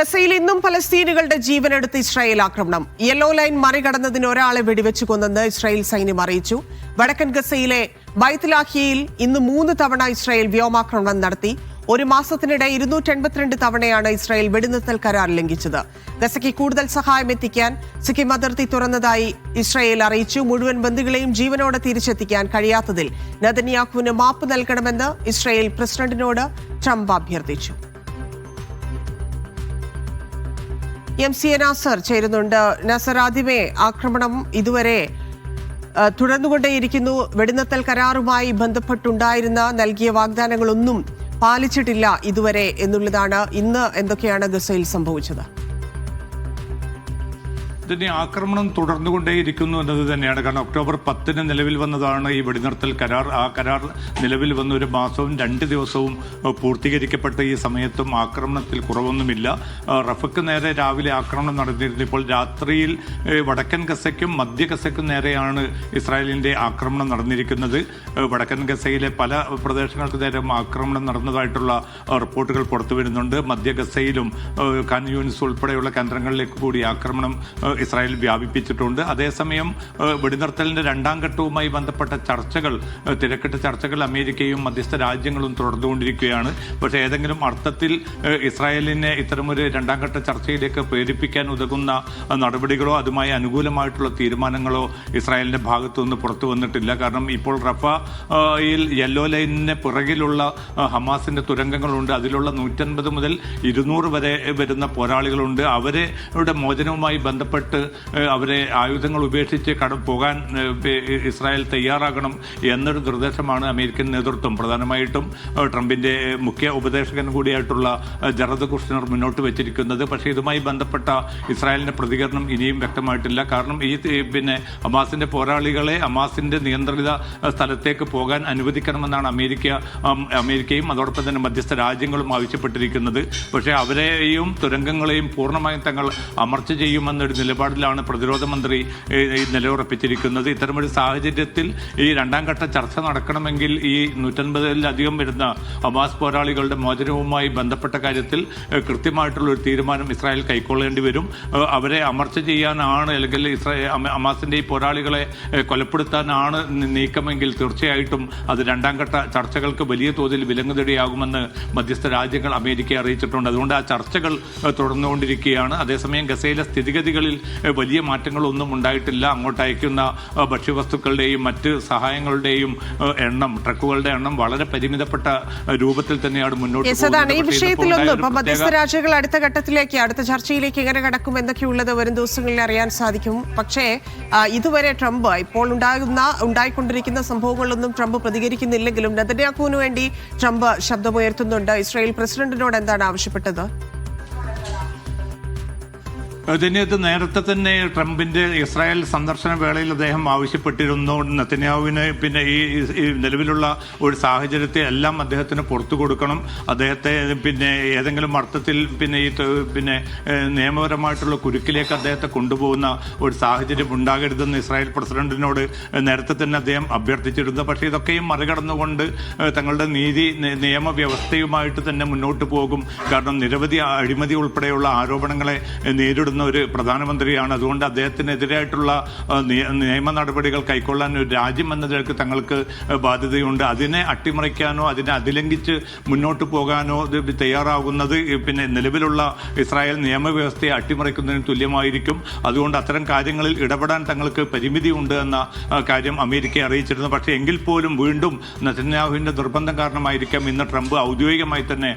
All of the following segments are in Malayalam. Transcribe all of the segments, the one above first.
ഗസയിൽ ഇന്നും ഫലസ്തീനുകളുടെ ജീവനെടുത്ത് ഇസ്രായേൽ ആക്രമണം. യെല്ലോ ലൈൻ മറികടന്നതിന് ഒരാളെ വെടിവെച്ചു കൊന്നെന്ന് ഇസ്രായേൽ സൈന്യം അറിയിച്ചു. വടക്കൻ ഗസയിലെ ബൈത്തലാഹിയയിൽ ഇന്ന് മൂന്ന് തവണ ഇസ്രായേൽ വ്യോമാക്രമണം നടത്തി. ഒരു മാസത്തിനിടെ ഇരുന്നൂറ്റി എൺപത്തിരണ്ട് തവണയാണ് ഇസ്രായേൽ വെടിനിർത്തൽ കരാർ ലംഘിച്ചത്. ഗസയ്ക്ക് കൂടുതൽ സഹായം എത്തിക്കാൻ സിക്കിം അതിർത്തി തുറന്നതായി ഇസ്രായേൽ അറിയിച്ചു. മുഴുവൻ ബന്ധുക്കളെയും ജീവനോടെ തിരിച്ചെത്തിക്കാൻ കഴിയാത്തതിൽ നദന്യാഹുവിന് മാപ്പ് നൽകണമെന്ന് ഇസ്രായേൽ പ്രസിഡന്റിനോട് ട്രംപ് അഭ്യർത്ഥിച്ചു. എം സി എ നാസർ ചേരുന്നുണ്ട്. നാസർ ആദ്യമേ ആക്രമണം ഇതുവരെ തുടർന്നുകൊണ്ടേയിരിക്കുന്നു. വെടിനിർത്തൽ കരാറുമായി ബന്ധപ്പെട്ടുണ്ടായിരുന്ന നൽകിയ വാഗ്ദാനങ്ങളൊന്നും പാലിച്ചിട്ടില്ല ഇതുവരെ എന്നുള്ളതാണ് ഇന്ന് എന്തൊക്കെയാണ് ഗസയിൽ സംഭവിച്ചത്? ഇതിന്റെ ആക്രമണം തുടർന്നുകൊണ്ടേയിരിക്കുന്നു എന്നത് തന്നെയാണ്. കാരണം ഒക്ടോബർ പത്തിന് നിലവിൽ വന്നതാണ് ഈ വെടിനിർത്തൽ കരാർ. ആ കരാർ നിലവിൽ വന്ന ഒരു മാസവും രണ്ട് ദിവസവും പൂർത്തീകരിക്കപ്പെട്ട ഈ സമയത്തും ആക്രമണത്തിൽ കുറവൊന്നുമില്ല. റഫക്ക് നേരെ രാവിലെ ആക്രമണം നടന്നിരുന്നു ഇപ്പോൾ രാത്രിയിൽ വടക്കൻ ഗസയ്ക്കും മധ്യ ഗസയ്ക്കും നേരെയാണ് ഇസ്രായേലിന്റെ ആക്രമണം നടന്നിരിക്കുന്നത്. വടക്കൻ ഗസയിലെ പല പ്രദേശങ്ങൾക്ക് നേരെ ആക്രമണം നടന്നതായിട്ടുള്ള റിപ്പോർട്ടുകൾ പുറത്തു വരുന്നുണ്ട് മധ്യ ഗസയിലും കാൻ യൂനിസ് ഉൾപ്പെടെയുള്ള കേന്ദ്രങ്ങളിലേക്ക് കൂടി ആക്രമണം ഇസ്രായേൽ വ്യാപിപ്പിച്ചിട്ടുണ്ട്. അതേസമയം വെടിനിർത്തലിന്റെ രണ്ടാം ഘട്ടവുമായി ബന്ധപ്പെട്ട ചർച്ചകൾ തിരക്കിട്ട ചർച്ചകൾ അമേരിക്കയും മധ്യസ്ഥ രാജ്യങ്ങളും തുടർന്നുകൊണ്ടിരിക്കുകയാണ്. പക്ഷേ ഏതെങ്കിലും അർത്ഥത്തിൽ ഇസ്രായേലിനെ ഇത്തരമൊരു രണ്ടാം ഘട്ട ചർച്ചയിലേക്ക് പ്രേരിപ്പിക്കാൻ ഉതകുന്ന നടപടികളോ അതുമായി അനുകൂലമായിട്ടുള്ള തീരുമാനങ്ങളോ ഇസ്രായേലിന്റെ ഭാഗത്തുനിന്ന് പുറത്തു വന്നിട്ടില്ല. കാരണം ഇപ്പോൾ റഫയിൽ യെല്ലോ ലൈനിന് പുറകിലുള്ള ഹമാസിന്റെ തുരങ്കങ്ങളുണ്ട്. അതിലുള്ള നൂറ്റൻപത് മുതൽ ഇരുന്നൂറ് വരെ വരുന്ന പോരാളികളുണ്ട്. അവരുടെ മോചനവുമായി ബന്ധപ്പെട്ട് ഏഹ്, അവരെ ആയുധങ്ങൾ ഉപേക്ഷിച്ച് കട പോകാൻ ഇസ്രായേൽ തയ്യാറാകണം എന്നൊരു നിർദ്ദേശമാണ് അമേരിക്കൻ നേതൃത്വം. പ്രധാനമായിട്ടും ട്രംപിന്റെ മുഖ്യ ഉപദേശകൻ കൂടിയായിട്ടുള്ള ജറദ് കുഷ്ണർ മുന്നോട്ട് വെച്ചിരിക്കുന്നത്. പക്ഷേ ഇതുമായി ബന്ധപ്പെട്ട ഇസ്രായേലിന്റെ പ്രതികരണം ഇനിയും വ്യക്തമായിട്ടില്ല. കാരണം ഈ പിന്നെ അമാസിന്റെ പോരാളികളെ അമാസിന്റെ നിയന്ത്രിത സ്ഥലത്തേക്ക് പോകാൻ അനുവദിക്കണമെന്നാണ് അമേരിക്ക അമേരിക്കയും അതോടൊപ്പം തന്നെ മധ്യസ്ഥ രാജ്യങ്ങളും ആവശ്യപ്പെട്ടിരിക്കുന്നത്. പക്ഷേ അവരെയും തുരങ്കങ്ങളെയും പൂർണമായും തങ്ങൾ അമർച്ച ചെയ്യുമെന്നൊരു നിലപാടിലാണ് പ്രതിരോധ മന്ത്രി നിലയുറപ്പിച്ചിരിക്കുന്നത്. ഇത്തരമൊരു സാഹചര്യത്തിൽ ഈ രണ്ടാം ഘട്ട ചർച്ച നടക്കണമെങ്കിൽ ഈ നൂറ്റൻപതിലധികം വരുന്ന ഹമാസ് പോരാളികളുടെ മോചനവുമായി ബന്ധപ്പെട്ട കാര്യത്തിൽ കൃത്യമായിട്ടുള്ള ഒരു തീരുമാനം ഇസ്രായേൽ കൈക്കൊള്ളേണ്ടി വരും. അവരെ അമർച്ച ചെയ്യാനാണ് അല്ലെങ്കിൽ ഇസ്രായേൽ ഹമ- ഹമാസിന്റെ ഈ പോരാളികളെ കൊലപ്പെടുത്താനാണ് നീക്കമെങ്കിൽ തീർച്ചയായിട്ടും അത് രണ്ടാം ഘട്ട ചർച്ചകൾക്ക് വലിയ തോതിൽ വിലങ്ങുതടിയാകുമെന്ന് മധ്യസ്ഥ രാജ്യങ്ങൾ അമേരിക്കയെ അറിയിച്ചിട്ടുണ്ട്. അതുകൊണ്ട് ആ ചർച്ചകൾ തുടർന്നുകൊണ്ടിരിക്കുകയാണ്. അതേസമയം ഗസയിലെ സ്ഥിതിഗതികളിൽ വലിയ മാറ്റങ്ങളൊന്നും ഉണ്ടായിട്ടില്ല. അങ്ങോട്ട് അയക്കുന്ന ഭക്ഷ്യവസ്തുക്കളുടെയും മറ്റ് സഹായങ്ങളുടെയും എണ്ണം ട്രക്കുകളുടെ എണ്ണം വളരെ പരിമിതപ്പെട്ട രൂപത്തിൽ തന്നെയാണ് മുന്നോട്ട് പോകുന്നത്. ഈ വിഷയത്തിലൊന്നും. ഇപ്പം മധ്യസ്ഥ രാജ്യങ്ങൾ അടുത്ത ഘട്ടത്തിലേക്ക് അടുത്ത ചർച്ചയിലേക്ക് എങ്ങനെ കടക്കും എന്നൊക്കെയുള്ളത് വരും ദിവസങ്ങളിൽ അറിയാൻ സാധിക്കും. പക്ഷേ ഇതുവരെ ട്രംപ് ഇപ്പോൾ ഉണ്ടാകുന്ന ഉണ്ടായിക്കൊണ്ടിരിക്കുന്ന സംഭവങ്ങളൊന്നും ട്രംപ് പ്രതികരിക്കുന്നില്ലെങ്കിലും നെതന്യാക്കുവിന് വേണ്ടി ട്രംപ് ശബ്ദമുയർത്തുന്നുണ്ട്. ഇസ്രായേൽ പ്രസിഡന്റിനോട് എന്താണ് ആവശ്യപ്പെട്ടത്? ഇതിനകത്ത് നേരത്തെ തന്നെ ട്രംപിന്റെ ഇസ്രായേൽ സന്ദർശന വേളയിൽ അദ്ദേഹം ആവശ്യപ്പെട്ടിരുന്നു. നെത്തന്യാഹുവിന് പിന്നെ ഈ നിലവിലുള്ള ഒരു സാഹചര്യത്തെ എല്ലാം അദ്ദേഹത്തിന് പുറത്തു കൊടുക്കണം. അദ്ദേഹത്തെ പിന്നെ ഏതെങ്കിലും അർത്ഥത്തിൽ പിന്നെ ഈ പിന്നെ നിയമപരമായിട്ടുള്ള കുരുക്കിലേക്ക് അദ്ദേഹത്തെ കൊണ്ടുപോകുന്ന ഒരു സാഹചര്യം ഉണ്ടാകരുതെന്ന് ഇസ്രായേൽ പ്രസിഡന്റിനോട് നേരത്തെ തന്നെ അദ്ദേഹം അഭ്യർത്ഥിച്ചിരുന്നു. പക്ഷേ ഇതൊക്കെയും മറികടന്നുകൊണ്ട് തങ്ങളുടെ നീതി നിയമവ്യവസ്ഥയുമായിട്ട് തന്നെ മുന്നോട്ട് പോകും. കാരണം നിരവധി അഴിമതി ഉൾപ്പെടെയുള്ള ആരോപണങ്ങളെ ഏഹ്, നേരിടുന്ന ഒരു പ്രധാനമന്ത്രിയാണ്. അതുകൊണ്ട് അദ്ദേഹത്തിനെതിരായിട്ടുള്ള നിയമ നടപടികൾ കൈക്കൊള്ളാൻ ഒരു രാജ്യം എന്ന നിലയ്ക്ക് തങ്ങൾക്ക് ബാധ്യതയുണ്ട്. അതിനെ അട്ടിമറിക്കാനോ അതിനെ അതിലംഘിച്ച് മുന്നോട്ട് പോകാനോ തയ്യാറാകുന്നത് പിന്നെ നിലവിലുള്ള ഇസ്രായേൽ നിയമവ്യവസ്ഥയെ അട്ടിമറിക്കുന്നതിന് തുല്യമായിരിക്കും. അതുകൊണ്ട് അത്തരം കാര്യങ്ങളിൽ ഇടപെടാൻ തങ്ങൾക്ക് പരിമിതിയുണ്ട് എന്ന കാര്യം അമേരിക്ക അറിയിച്ചിരുന്നു. പക്ഷേ എങ്കിൽ പോലും വീണ്ടും നെതന്യാഹുവിന്റെ നിർബന്ധം കാരണമായിരിക്കാം. ഇന്ന് ട്രംപ് ഔദ്യോഗികമായി തന്നെ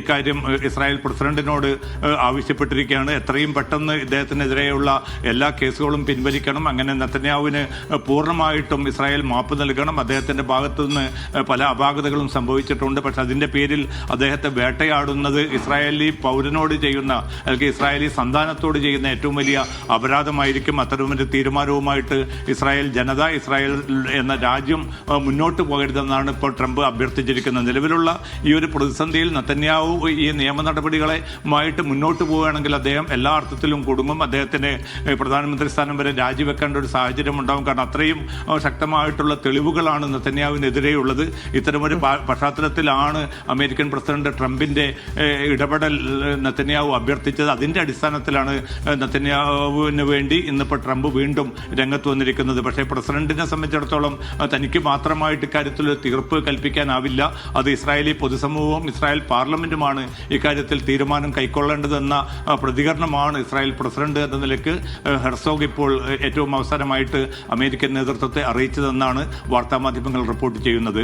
ഇക്കാര്യം ഇസ്രായേൽ പ്രസിഡന്റിനോട് ആവശ്യപ്പെട്ടിരിക്കുകയാണ്. എത്രയും പെട്ടെന്ന് ഇദ്ദേഹത്തിനെതിരെയുള്ള എല്ലാ കേസുകളും പിൻവലിക്കണം. അങ്ങനെ നെതന്യാഹുവിന് പൂർണമായിട്ടും ഇസ്രായേൽ മാപ്പ് നൽകണം. അദ്ദേഹത്തിന്റെ ഭാഗത്തു നിന്ന് പല അപാകതകളും സംഭവിച്ചിട്ടുണ്ട്. പക്ഷെ അതിന്റെ പേരിൽ അദ്ദേഹത്തെ വേട്ടയാടുന്നത് ഇസ്രായേലി പൗരനോട് ചെയ്യുന്ന അല്ലെങ്കിൽ ഇസ്രായേലി സന്താനത്തോട് ചെയ്യുന്ന ഏറ്റവും വലിയ അപരാധമായിരിക്കും. അത്തരമൊരു തീരുമാനവുമായിട്ട് ഇസ്രായേൽ ജനത ഇസ്രായേൽ എന്ന രാജ്യം മുന്നോട്ട് പോകരുതെന്നാണ് ഇപ്പോൾ ട്രംപ് അഭ്യർത്ഥിച്ചിരിക്കുന്നത്. നിലവിലുള്ള ഈ ഒരു പ്രതിസന്ധിയിൽ നത്തന്യാവു ഈ നിയമ നടപടികളെ മായിട്ട് മുന്നോട്ട് പോവുകയാണെങ്കിൽ അദ്ദേഹം എല്ലാ അർത്ഥത്തിലും പ്രശ്നത്തിലും കുടുംബം അദ്ദേഹത്തിന് പ്രധാനമന്ത്രി സ്ഥാനം വരെ രാജിവെക്കേണ്ട ഒരു സാഹചര്യം ഉണ്ടാവും. കാരണം അത്രയും ശക്തമായിട്ടുള്ള തെളിവുകളാണ് നെതന്യാവിനെതിരെയുള്ളത് ഇത്തരമൊരു പശ്ചാത്തലത്തിലാണ് അമേരിക്കൻ പ്രസിഡന്റ് ട്രംപിന്റെ ഇടപെടൽ ഏഹ്, നെതന്യാഹു അഭ്യർത്ഥിച്ചത്. അതിന്റെ അടിസ്ഥാനത്തിലാണ് ഏഹ്, നെതന്യാഹുവിന് വേണ്ടി ഇന്നിപ്പോൾ ട്രംപ് വീണ്ടും രംഗത്ത് വന്നിരിക്കുന്നത്. പക്ഷേ പ്രസിഡന്റിനെ സംബന്ധിച്ചിടത്തോളം തനിക്ക് മാത്രമായിട്ട് ഇക്കാര്യത്തിൽ ഒരു തീർപ്പ് കൽപ്പിക്കാനാവില്ല. അത് ഇസ്രായേലി പൊതുസമൂഹവും ഇസ്രായേൽ പാർലമെന്റുമാണ് ഇക്കാര്യത്തിൽ തീരുമാനം കൈക്കൊള്ളേണ്ടതെന്ന പ്രതികരണമാണ് ഇസ്രായേൽ പ്രസിഡന്റ് എന്ന നിലയ്ക്ക് ഹെർസോഗ് ഇപ്പോൾ ഏറ്റവും അവസാനമായിട്ട് അമേരിക്കൻ നേതൃത്വത്തെ അറിയിച്ചതെന്നാണ് വാർത്താമാധ്യമങ്ങൾ റിപ്പോർട്ട് ചെയ്യുന്നത്.